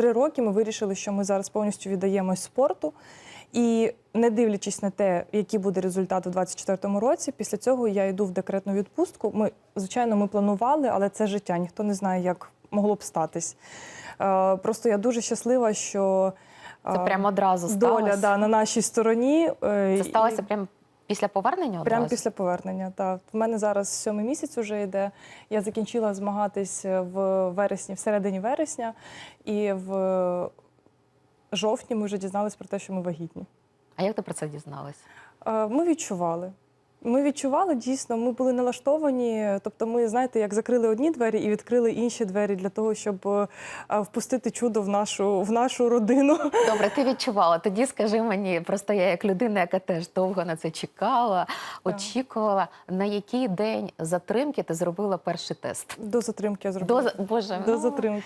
роки ми вирішили, що ми зараз повністю віддаємось спорту. І не дивлячись на те, який буде результат у 2024 році, після цього я йду в декретну відпустку. Ми, звичайно, ми планували, але це життя. Ніхто не знає, як могло б статись. Е, Просто я дуже щаслива, що Це е, прямо одразу доля да, на нашій стороні. е, Це сталося і- прямо після повернення одразу? Прямо після повернення. Так. В мене зараз сьомий місяць вже йде. Я закінчила змагатись в вересні, в середині вересня, і в жовтні ми вже дізналися про те, що ми вагітні. А як ти про це дізналась? Е, Ми відчували. Ми відчували дійсно, ми були налаштовані. Тобто, ми знаєте, як закрили одні двері і відкрили інші двері для того, щоб е, впустити чудо в нашу в нашу родину. Добре, ти відчувала. Тоді скажи мені, просто я як людина, яка теж довго на це чекала, очікувала, на який день затримки ти зробила перший тест? До затримки я зробила. До Боже, До ну, затримки.